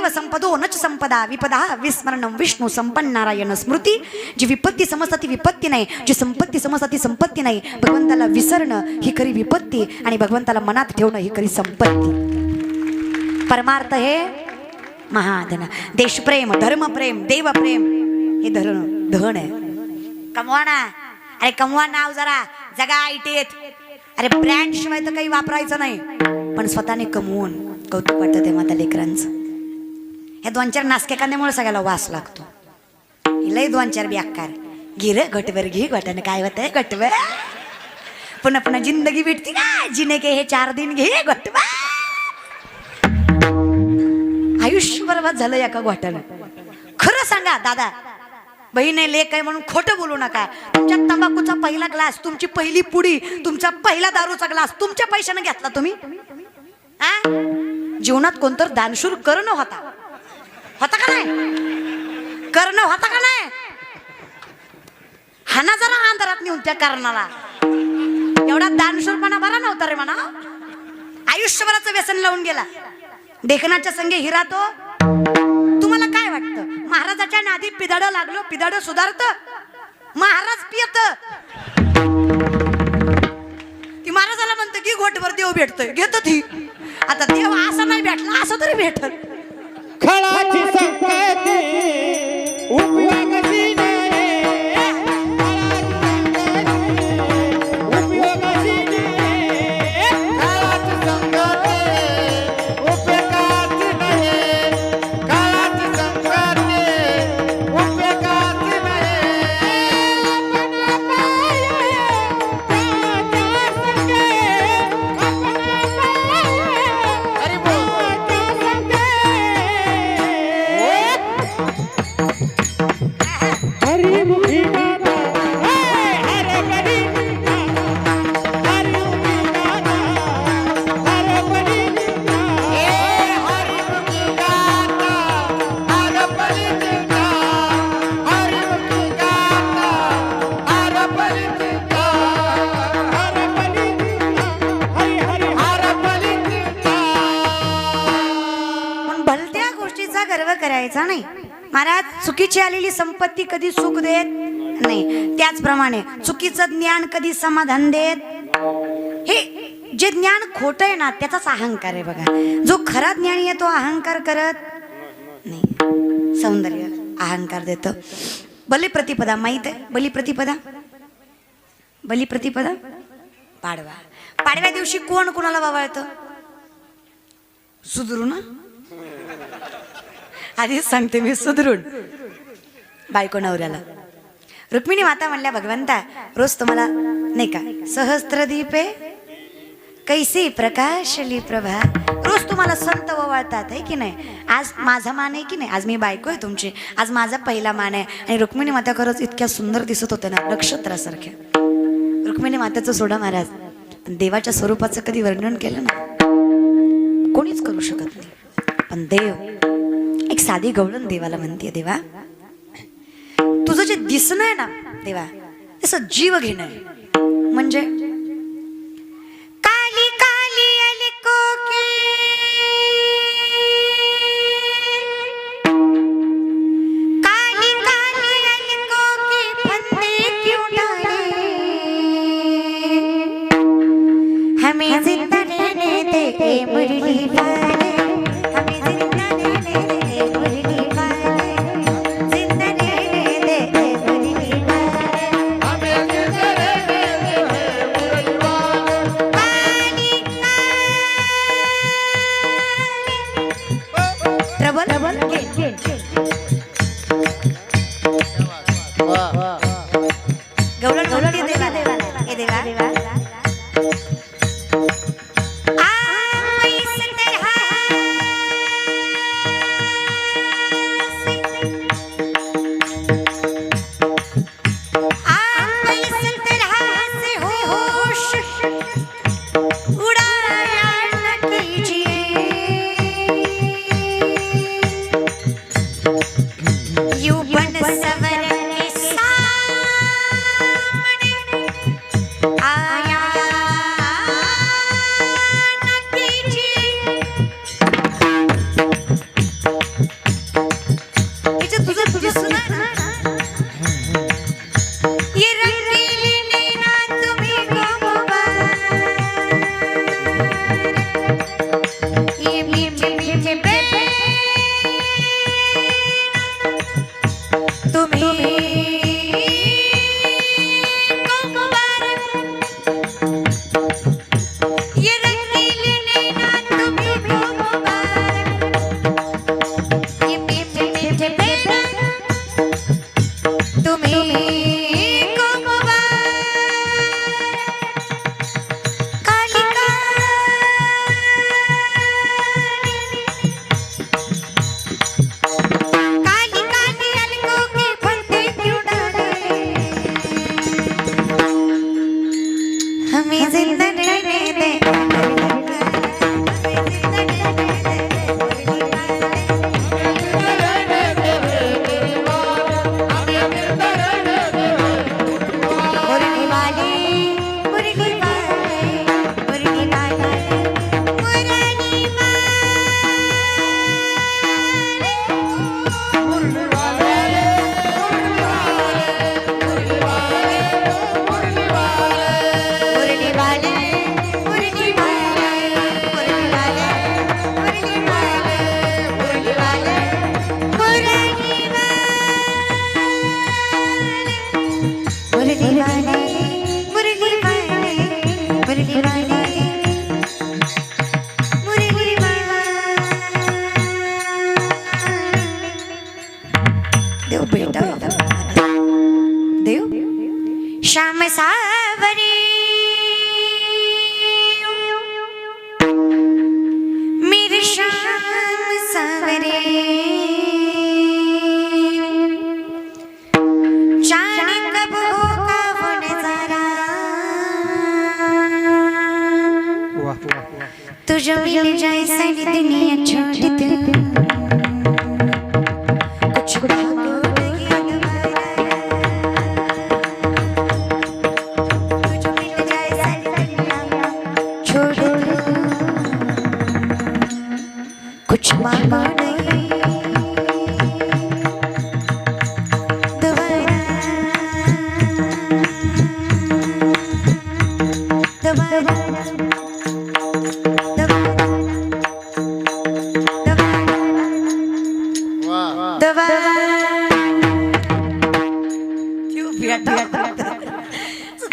संपत्तीव संपदो नच संपदा विपदा विस्मरणम विष्णू संपन्न नारायण स्मृती जी विपत्ती समजतात ती विपत्ती नाही जी संपत्ती समजतात ती संपत्ती नाही भगवंताला विसरणं ही खरी विपत्ती आणि भगवंताला मनात ठेवणं ही खरी संपत्ती. परमार्थ हे महाधन देशप्रेम धर्मप्रेम देवप्रेम हे धरण धन आहे. कमवा अरे कमवा नाव जरा. जगा इटेत अरे ब्रँड शिवाय तर काही वापरायचं नाही. पण स्वतःने कमवून कौतुक वाटतं तेव्हा त्या लेकरांचं. हे दोन चार नासके कांद्यामुळे सगळ्याला वास लागतो. लय दोन चार बेकार. गिर घटवर घे घटन काय होतंय? घटवर पुन्हा पुन्हा जिंदगी भेटती ना. जिने के हे चार दिन घे घटवा आयुष्य बरोबर झालं एका घोटानं. खरं सांगा दादा. बहिणी लेख आहे म्हणून खोटं बोलू नका. तुमच्या तंबाखूचा पहिला ग्लास तुमची पहिली पुडी तुमचा पहिला दारूचा ग्लास तुमच्या पैशाने घेतला तुम्ही? आ? जीवनात कोणतर दानशूर करणं होता. होता का नाही? कर्ण होता का नाही? हाना जरा अंधारात नेऊन त्या कर्णाला. एवढा दानशूरपणा बरा नव्हता रे म्हणा. आयुष्यभराचं व्यसन लावून गेला. देखनाच्या संगे हिरा तो. तुम्हाला काय वाटतं? महाराजाच्या नादी पिदाड लागलो पिदाड सुधारत? महाराज पियत. ती महाराजाला म्हणतं की घोटवर देव भेटतोय. घेतो ती. आता देव असा नाही भेटला असं तरी भेटत खळाची संकटी त्याचप्रमाणे चुकीचं ज्ञान कधी समाधान देत? हे जे ज्ञान खोट आहे ना त्याचाच अहंकार आहे बघा. जो खरा ज्ञानी आहे तो अहंकार करत नाही. सौंदर्य अहंकार देत. बली प्रतिपदा माहीत आहे? बली प्रतिपदा बली प्रतिपदा पाडवा. पाडव्या दिवशी कोण कोणाला वावळतं? सुधरू ना? आधीच सांगते मी सुधरून. बायको नवऱ्याला. रुक्मिणी माता म्हणल्या भगवंता रोज तुम्हाला नाही का सहस्त्रदीपे कैसे कैसी प्रकाशली प्रभा रोज तुम्हाला संत ओवाळतात आहे की नाही? आज माझा मान आहे की नाही? आज मी बायको आहे तुमची. आज माझा पहिला मान आहे. आणि रुक्मिणी माता खरंच इतक्या सुंदर दिसत होत्या ना नक्षत्रासारख्या. रुक्मिणी मातेचं सोडा महाराज पण देवाच्या स्वरूपाचं कधी वर्णन केलं ना कोणीच करू शकत नाही. पण देव एक साधी गवळण देवाला म्हणते देवा दिसणं आहे ना देवा तसं जीव घेणं आहे. म्हणजे गौरण गौरण देवा देवा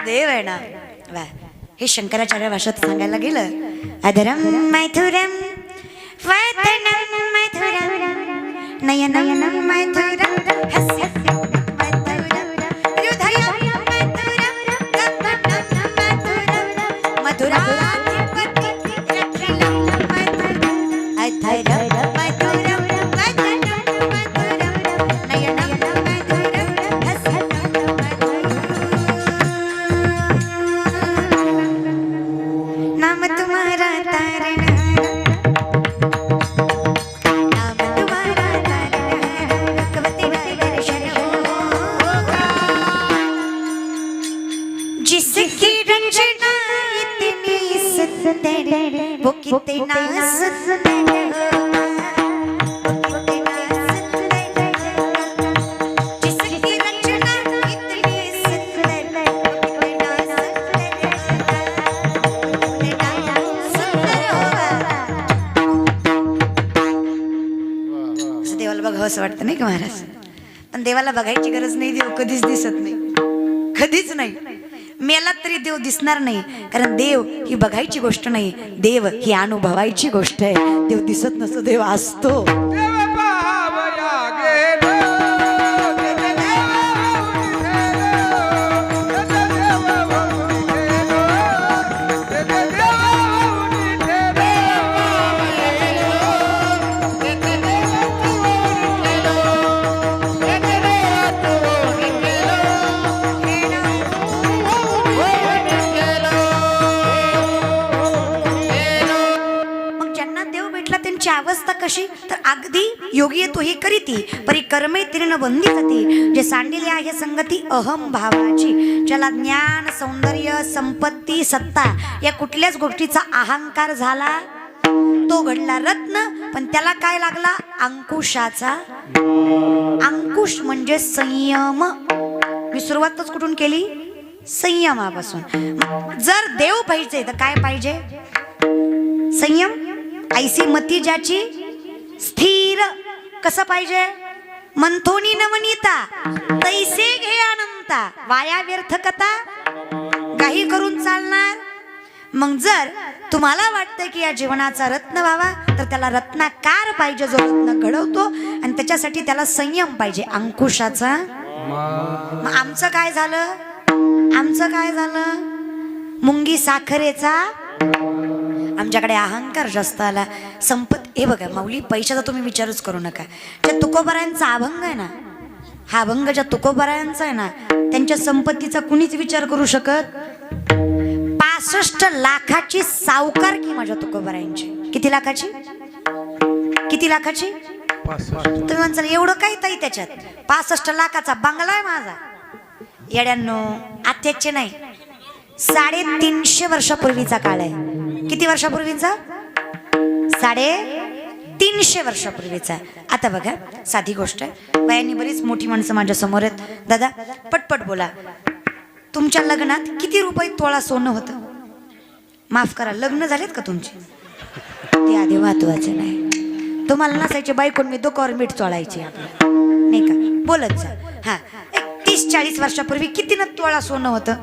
देव आहे ना वा. हे शंकराचार्य भाषेत सांगायला गेलं. अधरम मैथुरम वतनम मैथुरम नयनम मैथुरम हास्यम मैथुरम वो कितना देवाला बघावं असं वाटतं नाही का महाराज? पण देवाला बघायची गरज नाही देव कधीच दिसत नाही. कधीच नाही. मेला तरी देव दिसणार नाही. कारण देव ही बघायची गोष्ट नाही. देव ही अनुभवायची गोष्ट आहे. देव दिसत नसतो देव असतो. कशी? तर अगदी योगी तो ही करीती परी कर्मे तीर्ण बंदी जाती जे सांडिली आहे संगती अहम भावाची. ज्याला ज्ञान सौंदर्य संपत्ती सत्ता या कुठल्याच गोष्टीचा अहंकार झाला तो घडला रत्न. पण त्याला काय लागला? अंकुशाचा. अंकुश म्हणजे संयम. मी सुरुवातच कुठून केली? संयमापासून. जर देव पाहिजे तर काय पाहिजे? संयम? ऐसी मती ज्याची? स्थिर कसं पाहिजे? मंथोनी नवनीता तैसे घे अनंता वाया व्यर्थ कथा काही करून चालणार. मग जर तुम्हाला वाटतं की या जीवनाचा रत्न व्हावा तर त्याला रत्नाकार पाहिजे जो रत्न घडवतो आणि त्याच्यासाठी त्याला संयम पाहिजे अंकुशाचा. मग आमचं काय झालं? आमचं काय झालं? मुंगी साखरेचा. आमच्याकडे अहंकार जास्त आला. संपत्ती हे बघा माऊली पैशाचा तुम्ही विचारच करू नका. ज्या तुकोबरायांचा अभंग आहे ना हा अभंग ज्या तुकोबरायांचा आहे ना त्यांच्या संपत्तीचा कुणीच विचार करू शकत? पासष्ट लाखाची सावकारकी माझ्या तुकोबरायांची? किती लाखाची? किती लाखाची? तुम्ही म्हणसाल एवढं काय ताई त्याच्यात? पासष्ट लाखाचा बंगला आहे माझा. येड्यांनो आत्याचे नाही. साडेतीनशे वर्षापूर्वीचा काळ आहे. किती वर्षापूर्वीचा? साडे तीनशे वर्षापूर्वीचा. आता बघा साधी गोष्ट आहे. वयाने बरीच मोठी माणसं माझ्यासमोर आहेत. दादा पटपट बोला. तुमच्या लग्नात किती रुपये तोळा सोनं होतं? माफ करा लग्न झालेत का तुमचे? ते आधी महत्त्वाचे नाही. तुम्हाला नसायचे बायकोन मी डोक्यावर मीठ चोळायची आपलं. नाही का? बोलत जा. हा. एक तीस चाळीस वर्षापूर्वी किती न तोळा सोनं होतं?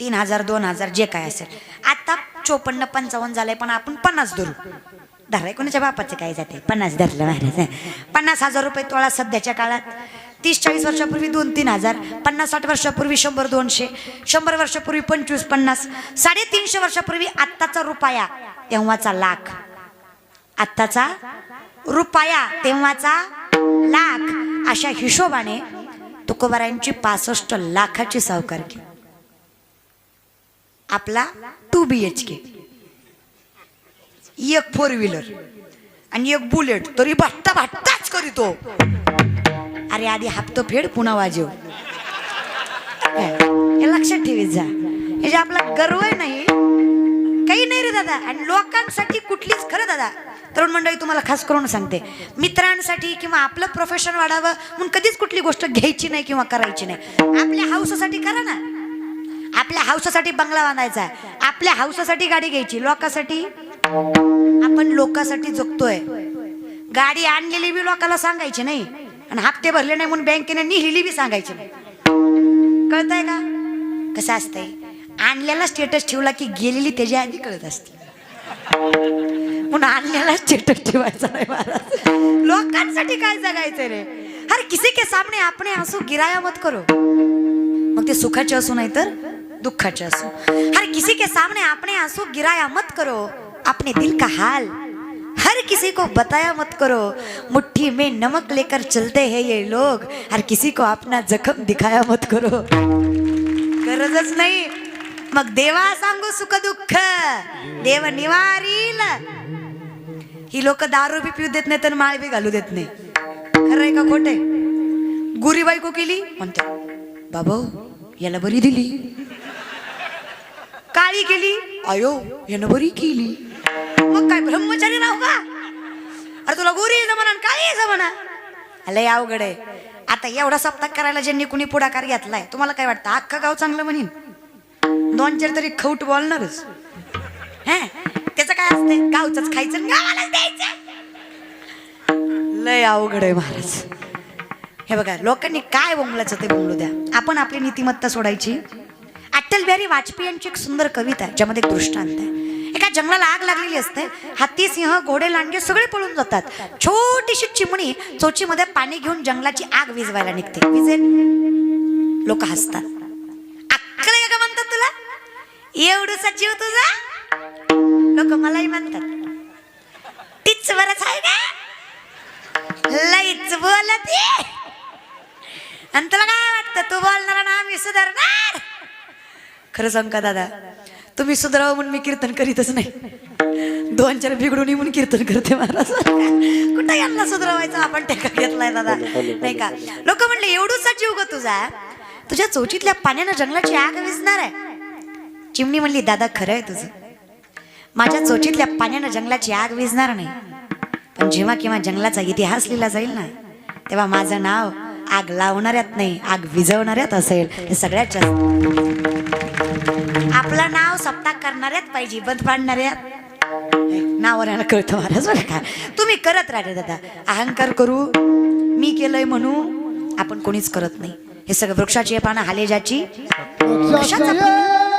तीन हजार दोन हजार जे काय असेल. आता चोपन्न पंचावन्न झालंय पण आपण पन्नास धरू. धराय कोणाच्या बापाचे काय जाते? पन्नास धरलं महाराज. पन्नास हजार रुपये तोळा सध्याच्या काळात. तीस चाळीस वर्षापूर्वी दोन तीन हजार पन्नास साठ वर्षापूर्वी शंभर दोनशे शंभर वर्षापूर्वी पंचवीस पन्नास साडेतीनशे वर्षापूर्वी आत्ताचा रुपया तेव्हाचा लाख. आत्ताचा रुपया तेव्हाचा लाख. अशा हिशोबाने तुकोबारांची पासष्ट लाखाची सावकार केली. आपला टू बी एच के एक फोर व्हीलर आणि एक बुलेट तरी भट्टा भट्टाच करीतो. अरे आधी हप्तो फेड पुन्हा वाजव. हे लक्षात ठेवीत जा. हे जे आपला गर्व आहे नाही काही नाही रे दादा. आणि लोकांसाठी कुठलीच खरं दादा. तरुण मंडळी तुम्हाला खास करून सांगते. मित्रांसाठी किंवा आपलं प्रोफेशन वाढावं म्हणून कधीच कुठली गोष्ट घ्यायची नाही किंवा करायची नाही. आपल्या हाऊससाठी करा ना. आपल्या हाऊसासाठी बंगला बांधायचा आहे. आपल्या हाऊसासाठी गाडी घ्यायची. लोकांसाठी? आपण लोकांसाठी जगतोय. गाडी आणलेली बी लोकांना सांगायची नाही. आणि हप्ते भरले नाही म्हणून बँकेने निहिली बी सांगायची नाही. कळतंय का? कसं असतंय? आणलेला स्टेटस ठेवला की गेलेली त्याच्या आधी कळत असते. म्हणून आणलेला स्टेटस ठेवायचा नाही महाराज लोकांसाठी काय जगायचं रे? हर किसी के सामने आपण असो गिराया मत करो. मग ते सुखाचे असू नाही तर? दुःखाचे असू. हर किसी के सामने आपने आंसू गिराया मत करो. अपने दिल का हाल. हर किसी को बताया मत करो. मुट्ठी में नमक लेकर चलते हैं ये लोग. हर किसी को अपना जखम दिखाया मत करो. गरजच नाही. मग देवा सांगू सुख दुःख. देव निवारील. ही लोक दारू बी पिऊ देत नाही तर माळ बी घालू देत नाही. खरं आहे का खोटे गुरी बायको केली? म्हणते बाबा हो, याला बरी दिली. काळी केली? अयो यानं बरी केली. मग काय ब्रह्मचारी राहू का? अरे तुला गोरी जमाना काळी जमाना. लय अवघड आहे. आता एवढा सप्ताह करायला ज्यांनी कुणी पुढाकार घेतलाय तुम्हाला काय वाटतं अख्खं गाव चांगलं म्हणीन? दोन चार तरी खौट बोलणारच. हे त्याचं काय असतंय? गावच खायचं आणि गावालाच द्यायचं. लय अवघड आहे महाराज. हे बघा लोकांनी काय बोंबलाचं ते बोंबलू द्या. आपण आपली नीतिमत्ता सोडायची. अटल बिहारी वाजपेयी यांची एक सुंदर कविता आहे ज्यामध्ये एक दृष्टांत आहे. एका जंगलाला आग लागलेली असते. हत्ती सिंह घोडे लांडगे सगळे पळून जातात. छोटीशी चिमणी चोचीमध्ये पाणी घेऊन जंगलाची आग विजवायला निघते. विजेल लोक हसतात. अक्कल का म्हणतात तुला? एवढसा जीव तुझा? लोक मलाही म्हणतात. तीच बरंच आहे का? लईच बोलत. आणि तुला काय वाटतं? तू बोलणार ना आम्ही सुधारणार? खरं सांग का दादा? तुम्ही सुधारावं म्हणून मी कीर्तन करीतच नाही. दोन चार बिघडून म्हणून कीर्तन करते महाराज. कुठं यांना सुधारावायचं? आपण टेका घेतलाय दादा. नाही का? लोक म्हणले एवढूसा जीव ग तुझा. तुझ्या चोचीतल्या पाण्यानं जंगलाची आग विझणार आहे. चिमणी म्हणली दादा खरं आहे तुझं. माझ्या चोचीतल्या पाण्यानं जंगलाची आग विझणार नाही. पण जेव्हा केव्हा जंगलाचा इतिहास लिहिला जाईल ना तेव्हा माझं नाव आग लावणाऱ्यात नाही आग विझवणाऱ्यात असेल. हे सगळ्यात जास्त आपलं नाव सप्ताह करणाऱ्यात पाहिजे बंद पाडणाऱ्यात नावावर याला कळतं महाराज बरं का? तुम्ही करत राहिले दादा. अहंकार करू मी केलंय म्हणू आपण कोणीच करत नाही. हे सगळं वृक्षाची पानं हालेजाची. कशाचं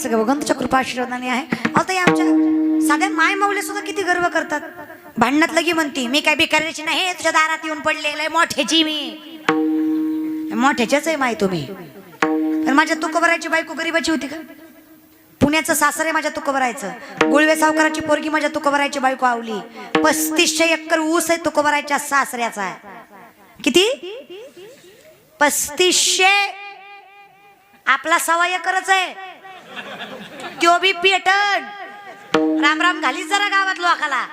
सगळं भगवंताच्या कृपा आशीर्वादाने आहे. अहो ताई आमच्या साध्या माय माऊले सुद्धा किती गर्व करतात. भांडणात लगी म्हणती मी काय बिकारायची नाही हे तुझ्या दारात येऊन पडलेलं आहे मोठ्याची मी. मोठ्याच्याच आहे माय तुम्ही. पण माझ्या तुकोबराची बायको गरीबाची होती का? पुण्याचं सासर आहे माझ्या तुकोबरायचं. गुळवे सावकाराची पोरगी माझ्या तुकोबरायची बायको आवली. पस्तीसशे एकर ऊस आहे तुकोबरायच्या सासऱ्याचा. आहे किती? पस्तीसशे. आपला सवा एकरच आहे. त्यो बी पेटन? राम राम घालीच जरा गावात लोकाला.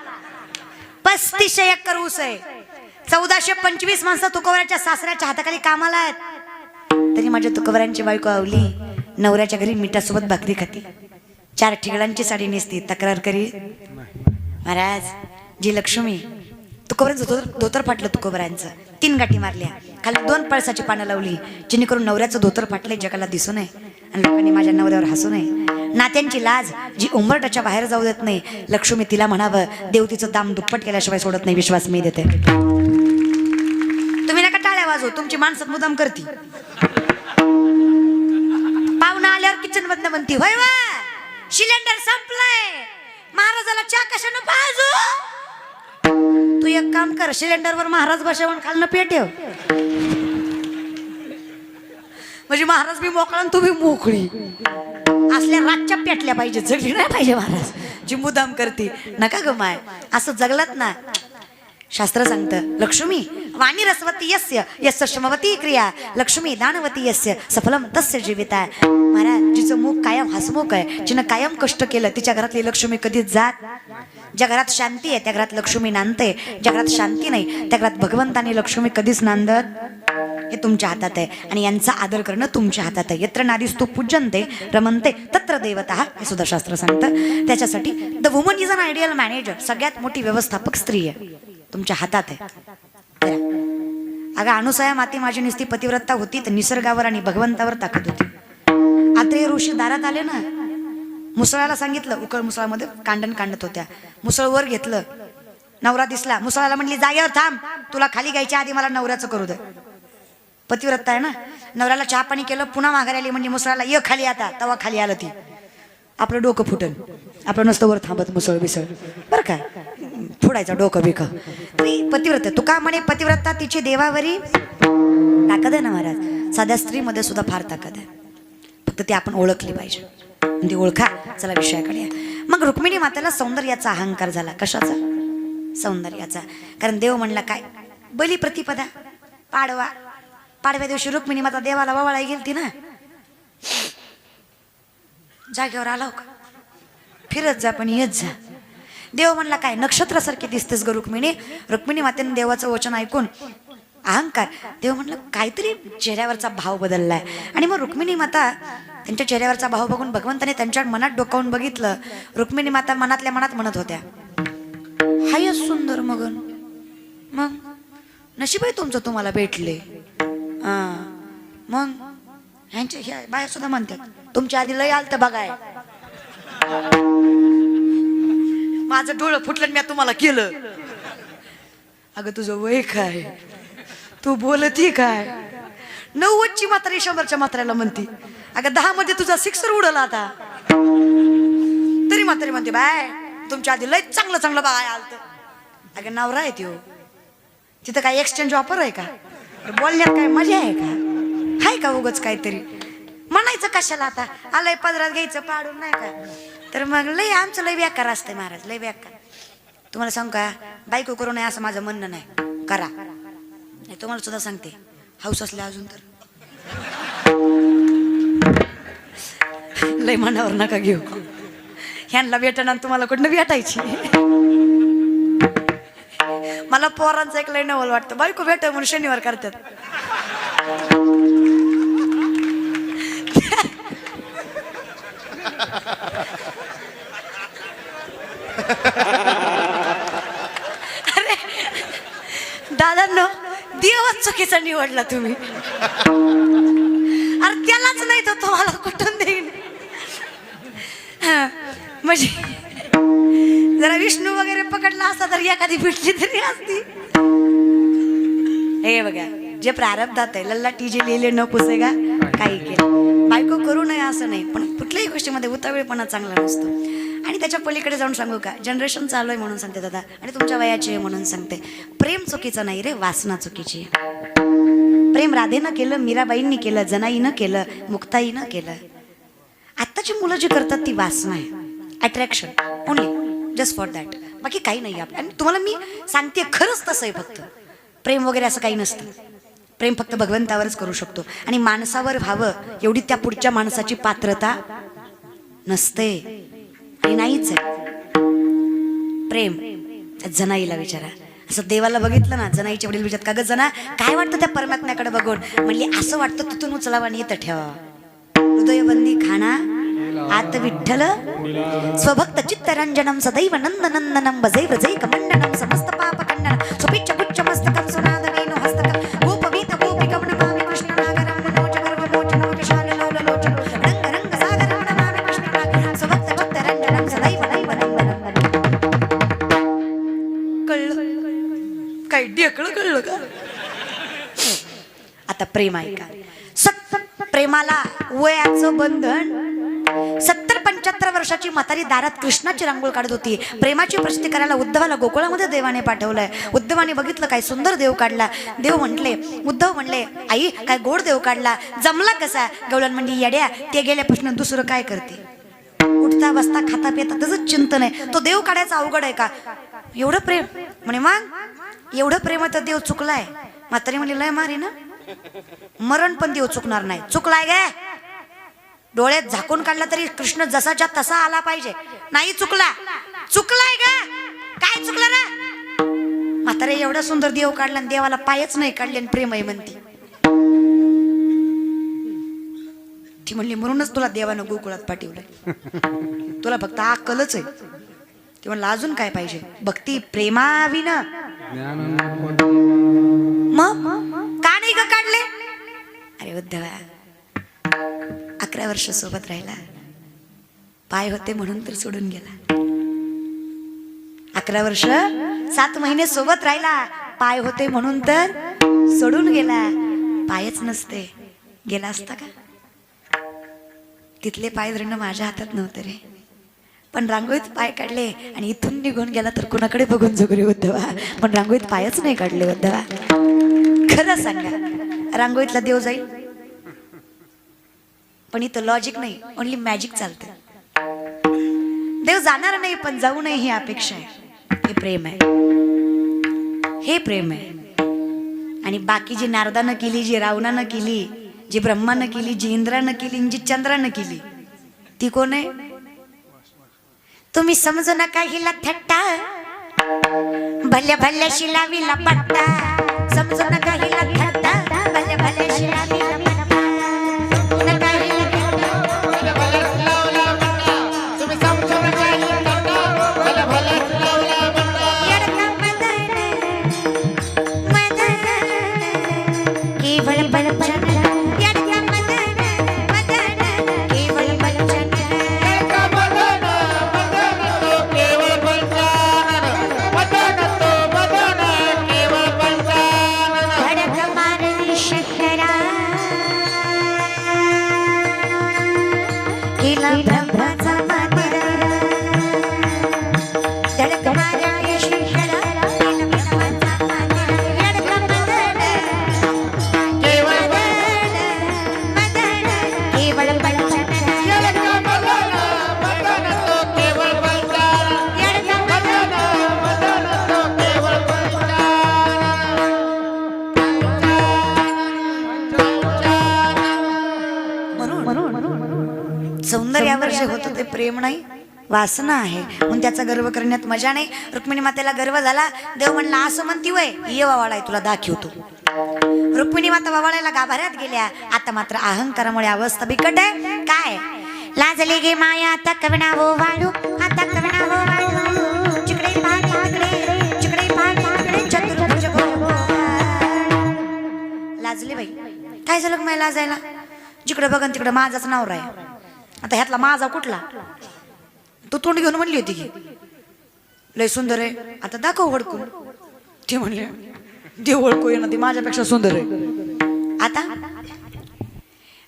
पस्तीसशे एकर ऊस आहे. चौदाशे पंचवीस माणसं तुकोवऱ्याच्या सासऱ्याच्या हाताखाली कामाला आहेत. तरी माझ्या तुकोबऱ्यांची बायको आवली. नवऱ्याच्या घरी मिठासोबत भाकरी खाती. चार ठिकाणांची साडी नेसती. तक्रार करी. महाराज जी लक्ष्मी. तुकोबऱ्यांचं धोतर धोतर फाटलं तुकोबरांचं तीन गाठी मारल्या. खाली दोन पळसाची पानं लावली. जेणेकरून नवऱ्याचं धोतर फाटले जगाला दिसू नये आणि लोकांनी माझ्या नवऱ्यावर हसू नये नात्यांची लाज जी उंबरटाच्या बाहेर जाऊ देत नाही. लक्ष्मी तिला म्हणावं देव तिचं दाम दुप्पट केल्याशिवाय सोडत नाही विश्वास मी देते. तुम्ही नका टाळ्या वाजव तुमची माणसं मुदाम करती. पाहुणा आल्यावर किचन मधनं म्हणती होय वा सिलेंडर संपलाय. महाराजाला चा कशानं पाजू? तू एक काम कर सिलेंडर वर महाराज बसावून खालनं पेटेव म्हणजे महाराज मी मोकळा आणि तुम्ही मोकळी. असल्या रातच्या पेटल्या पाहिजे जगली नाही पाहिजे महाराज. जी मुदाम करते. नका ग माय. असं जगलात ना. शास्त्र सांगतं लक्ष्मी वाणी रसवती यस्य यस्य श्रमवती क्रिया. लक्ष्मी दानवती यस्य सफलम तस्य जीविता. महाराज जिचं मुख कायम हसमुख आहे जिनं कायम कष्ट केलं तिच्या घरातली लक्ष्मी कधीच जात ज्या घरात शांती आहे त्या घरात लक्ष्मी नांदते. ज्या घरात शांती नाही त्या घरात भगवंतानी लक्ष्मी कधीच नांदत हे तुमच्या हातात आहे. आणि यांचा आदर करणं तुमच्या हातात आहे. यत्र नारीस्तू पूजनते रमनते तत्र देवता हे सुद्धा शास्त्र सांगतं. त्याच्यासाठी the woman is an ideal manager सगळ्यात मोठी व्यवस्थापक स्त्री आहे. तुमच्या हातात आहे. अगं अनुसया माती माझी नुसती पतिव्रता होती तर निसर्गावर आणि भगवंतावर ताकद होती. आत्रेय ऋषी दारात आले ना? मुसळाला सांगितलं उकळ मुसळामध्ये कांडण कांडत होत्या. मुसळ वर घेतलं. नवरा दिसला. मुसळाला म्हणली जागेवर थांब. तुला खाली घ्यायच्या आधी मला नवऱ्याचं करू दे. पतिव्रता आहे ना? नवऱ्याला चहा पाणी केलं पुन्हा माघारी आली म्हणजे मुसळाला ये खाली आता तवा खाली आलं ती. आपलं डोकं फुटल आपलं नसतं वर थांबत मुसळ बिसळ. बरं का? फुडायचं डोकं बिकं. ती पतिव्रता तू का म्हणे पतिव्रता तिची देवावरी ताकद आहे ना महाराज? साध्या स्त्रीमध्ये सुद्धा फार ताकद आहे. फक्त ती आपण ओळखली पाहिजे. ती ओळखा. चला विषयाकडे या. मग रुक्मिणी मातेला सौंदर्याचा अहंकार झाला. कशाचा? सौंदर्याचा. कारण देव म्हणला काय? बली प्रतिपदा. पाडवा. पाडव्या दिवशी रुक्मिणी माता देवाला ववाळाई गेलती ना. जागेवर आला हो का? फिरत जा पण येत जा. देव म्हणला काय नक्षत्रासारखी दिसतेस ग रुक्मिणी? रुक्मिणी मातेने देवाचं वचन ऐकून अहंकार. देव म्हणलं काहीतरी चेहऱ्यावरचा भाव बदललाय. आणि मग रुक्मिणी माता त्यांच्या चेहऱ्यावरचा भाव बघून भगवंताने त्यांच्या मनात डोकावून बघितलं. रुक्मिणी माता मनातल्या मनात म्हणत होत्या हाय सुंदर मगन मग नशीब आहे तुमचं तुम्हाला भेटले. मग ह्यांच्या ह्या बाया सुद्धा म्हणतात तुमच्या आधी लय आलत बघाय माझं डोळं फुटलं मी तुम्हाला केलं. अगं तुझं वय काय? तू बोलती काय? नव्वदची मात्रा शंभरच्या मात्र्याला म्हणती अगं दहा मध्ये तुझा सिक्सर उडला आता. तरी मात्र म्हणते बाय तुमच्या आधी लय चांगलं चांगलं बघाय आलत. अगं नवरा आहे त्यो. तिथं काय एक्सचेंज ऑफर आहे का? बोलण्यात काय मजा आहे का? हाय का उगच काहीतरी? म्हणायचं कशाला आता? आलंय पदरात घ्यायचं पाडून नाही का? तर मग लय आमचं लय व्याकार असतंय महाराज लय व्याकार. तुम्हाला सांगू का? बायको करू नये असं माझं म्हणणं नाही. करा. नाही तुम्हाला सुद्धा सांगते. हाऊस असल्या अजून तर. लय मनावर नका घेऊ. ह्यांना भेटणार तुम्हाला कुठनं भेटायची? मला पोरांचं एक लय नवल वाटतं. बायको भेट म्हणून शनिवार करतात. दादांनो देवच चुकीचा निवडला तुम्ही. अरे त्यालाच नाही तर तुम्हाला कुठून देईन? म्हणजे जरा विष्णू वगैरे पकडला असता तर एखादी भेटली तरी असती. हे बघा जे प्रारब्धात आहे लल्लाटी जे लिहिले न पुसे का काही केलं. बायको करू नये असं नाही पण कुठल्याही गोष्टीमध्ये उतावेळपणा चांगला नसतो. आणि त्याच्या पलीकडे जाऊन सांगू का जनरेशन चालू आहे म्हणून सांगते दादा आणि तुमच्या वयाची आहे म्हणून सांगते. प्रेम चुकीचं नाही रे वासना चुकीची प्रेम राधेनं केलं मीराबाईंनी केलं जनाईनं केलं मुक्ताईनं केलं. आत्ताची मुलं जी करतात ती वासना आहे. Attraction only just for that बाकी काही नाही आपलं आणि तुम्हाला मी सांगते खरंच तसं आहे फक्त. प्रेम वगैरे असं काही नसतं. प्रेम फक्त भगवंतावरच करू शकतो. आणि माणसावर व्हावं एवढी त्या पुढच्या माणसाची पात्रता नसते. हे नाहीच आहे. प्रेम. जनाईला विचारा. असं देवाला बघितलं ना जनाईचे वडील विचारत का ग जना काय वाटतं त्या परमात्म्याकडे बघून? म्हणली असं वाटतं तिथून उचलावा आणि इथं ठेवा. हृदयबंदी खाना आत विठ्ठल। स्वभक्त चित्तरंजनम सदैव नंदनंदनम भजै भजै कमंडनम समस्त पाप खंडन सुपिच्च गुच्च मस्तकम सुनाद वेणु हस्तकम गोपवीत गोपिकम नमामि कृष्ण नागरम मनोज गर्भ मोचन विशाल लोल लोचन। रंग रंग सागरम नमामि कृष्ण नागरम स्वभक्त चित्तरंजनम सदैव नैव नंदनंदनम। कळलं काय ढेकळं कळलं का? आता प्रेम आहे का सत प्रेमाला वयाचं बंधन वर्षाची म्हातारी दारात कृष्णाची रांगोळ काढत होती. प्रेमाची प्रसिद्धी करायला उद्धवाला गोकुळामध्ये देवाने पाठवलंय. उद्धवाने बघितलं काय सुंदर देव काढला. देव म्हटले उद्धव म्हणले आई काय गोड देव काढला. जमला कसा? गवळण म्हणजे येड्या. ते गेल्यापासून दुसरं काय करते? उठता बसता खाता पिता त्याच चिंतन आहे. तो देव काढायचा अवघड आहे का? एवढं प्रेम. म्हणे मग एवढं प्रेम तर देव चुकलाय. म्हातारी म्हणजे लय मारी ना मरण पण देव चुकणार नाही. चुकलाय काय डोळ्यात झाकून काढला तरी कृष्ण जसाच्या तसा आला पाहिजे. नाही चुकला. चुकलाय ग. काय चुकलं ना म्हातारे एवढा सुंदर देव काढला आणि देवाला पायच नाही काढले प्रेम आहे म्हणती. ती म्हणली म्हणूनच तुला देवानं गोकुळात पाठवलंय. तुला फक्त अक्कलच आहे. ती म्हणलं अजून काय पाहिजे? भक्ती प्रेमाविन मग? का नाही काढले? अरे उद्धवा अकरा वर्ष सोबत राहिला. पाय होते म्हणून तर सोडून गेला. अकरा वर्ष सात महिने सोबत राहिला. पाय होते म्हणून तर सोडून गेला. पायच नसते. गेला असता का? तिथले पाय धरणं माझ्या हातात नव्हतं रे. पण रांगोळीत पाय काढले आणि इथून निघून गेला तर कुणाकडे बघून जगरे उद्धवा? पण रांगोळीत पायच नाही काढले उद्धवा. खरं सांगा रांगोळीतला देव जाईल? पण इथं लॉजिक नाही. ओनली मॅजिक चालतं देव जाणार नाही पण जाऊ नये ही अपेक्षा आहे. हे प्रेम आहे. हे प्रेम आहे. आणि बाकी जी नारदानं केली जी रावणानं केली जी ब्रह्मानं केली जी इंद्रानं केली जी चंद्रानं केली ती कोण आहे? तुम्ही समजू नका हिला थट्टा. भल्या भल्या शिलावीला पट्टा. समजू नका हिला थट्टा. भल्या भल्या शिलावीला सौंदर्यावर जे होतं ते प्रेम नाही वासना आहे. म्हणून त्याचा गर्व करण्यात मजा नाही. रुक्मिणी मातेला गर्व झाला देव म्हणला असं म्हणती वय ये वावाळाय तुला दाखवतो. रुक्मिणी माता वावाळायला गाभाऱ्यात गेल्या. आता मात्र अहंकारामुळे अवस्था बिकट आहे. काय? लाजले गे माया आता वाळू आता कवनावो वाळू तिकडे पाहते तिकडे चतुर्भुज गोपाळ. लाजले बाई. काय झालं मला लाजायला? जिकडे बघन तिकडे माझाच नाव आहे आता ह्यातला माझा कुठला? तू तोंड घेऊन म्हणली होती की लय सुंदर आहे आता दाखव हडकून ते म्हणले देव ओळखू ना ती माझ्यापेक्षा सुंदर आहे. आता?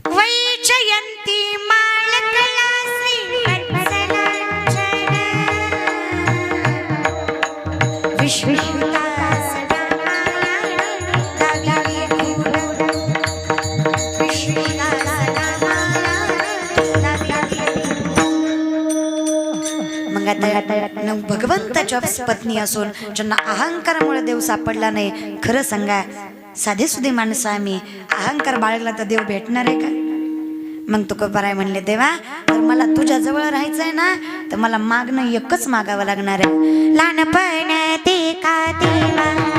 वैजयंती माळकला श्री वत्सलांजन. भगवंताच्या पत्नी असून ज्यांना अहंकारामुळे देव सापडला नाही खरं सांगा साधे सुधे माणसं आम्ही अहंकार बाळगला तर देव भेटणार आहे का? मग तुका म्हणले देवा तर मला तुझ्या जवळ आहे ना तर मला मागणं एकच मागावं लागणार आहे. लहानपण ते का देवा